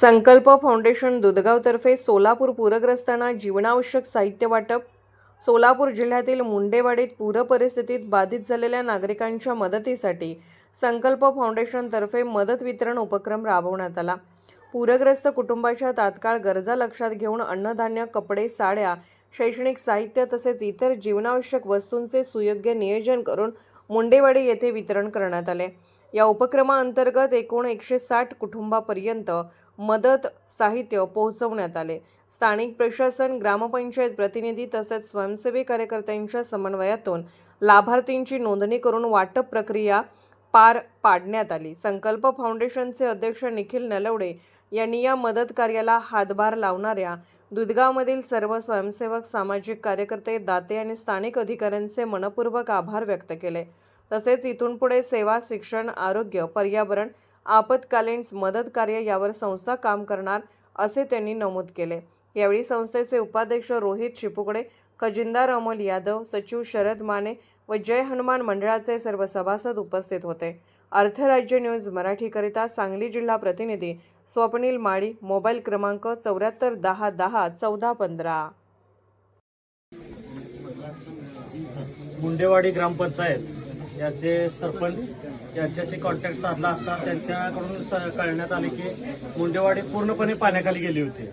संकल्प फाउंडेशन दुधगावतर्फे सोलापूर पूरग्रस्तांना जीवनावश्यक साहित्य वाटप. सोलापूर जिल्ह्यातील मुंडेवाडीत पूरपरिस्थितीत बाधित झालेल्या नागरिकांच्या मदतीसाठी संकल्प फाउंडेशनतर्फे मदत वितरण उपक्रम राबवण्यात आला. पूरग्रस्त कुटुंबाच्या तात्काळ गरजा लक्षात घेऊन अन्नधान्य कपडे साड्या शैक्षणिक साहित्य तसेच इतर जीवनावश्यक वस्तूंचे सुयोग्य नियोजन करून मुंडेवाडी येथे वितरण करण्यात आले. या उपक्रमाअंतर्गत एकूण एकशे साठ कुटुंबापर्यंत मदत साहित्य पोहोचवण्यात आले. स्थानिक प्रशासन ग्रामपंचायत प्रतिनिधी तसेच स्वयंसेवी कार्यकर्त्यांच्या समन्वयातून लाभार्थींची नोंदणी करून वाटप प्रक्रिया पार पाडण्यात आली. संकल्प फाउंडेशनचे अध्यक्ष निखिल नलवडे यांनी या मदत कार्याला हातभार लावणाऱ्या दुधगावमधील सर्व स्वयंसेवक सामाजिक कार्यकर्ते दाते आणि स्थानिक अधिकाऱ्यांचे मनपूर्वक आभार व्यक्त केले. तसेच इथून पुढे सेवा शिक्षण आरोग्य पर्यावरण आपत्कालीन मदत कार्य यावर संस्था काम करणार असे त्यांनी नमूद केले. यावेळी संस्थेचे उपाध्यक्ष रोहित शिपुकडे खजिनदार अमोल यादव सचिव शरद माने व जय हनुमान मंडळाचे सर्व सभासद उपस्थित होते. अर्थराज्य न्यूज मराठीकरिता सांगली जिल्हा प्रतिनिधी स्वप्नील माळी मोबाईल क्रमांक चौऱ्याहत्तर दहा दहा चौदा पंधरा. मुंडेवाडी ग्रामपंचायत. याचे सरपंच यांच्याशी कॉन्टॅक्ट साधला असता त्यांच्याकडून स- कळण्यात आले की मुंडेवाडी पूर्णपणे पाण्याखाली गेली होती.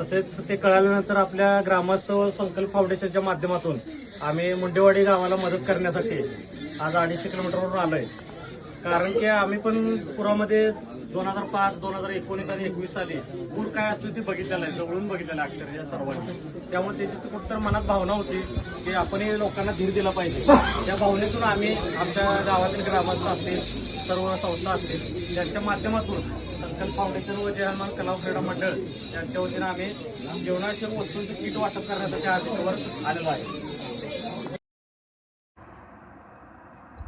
तसेच ते कळाल्यानंतर आपल्या ग्रामस्थ व संकल्प फाउंडेशनच्या माध्यमातून आम्ही मुंडेवाडी गावाला मदत करण्यासाठी आज अडीचशे किलोमीटरवरून आलोय. कारण की आम्ही पण पुरामध्ये दोन हजार पाच दोन हजार एकोणीस आणि एकवीस साली पूर काय असतो ते बघितलेलं आहे जवळून बघितलेलं आहे अक्षरशः सर्वांनी. त्यामुळे त्याची तर कुठं मनात भावना होती की आपणही लोकांना धीर दिला पाहिजे. त्या भावनेतून आम्ही आमच्या गावातील ग्रामस्थ असतील सर्व संस्था असतील त्यांच्या माध्यमातून संकल्प फाउंडेशन व जयमान कला क्रीडा मंडळ यांच्या वतीनं आम्ही जीवनावश्यक वस्तूंचं किट वाटप करण्यासाठी आज आलेलो आहे.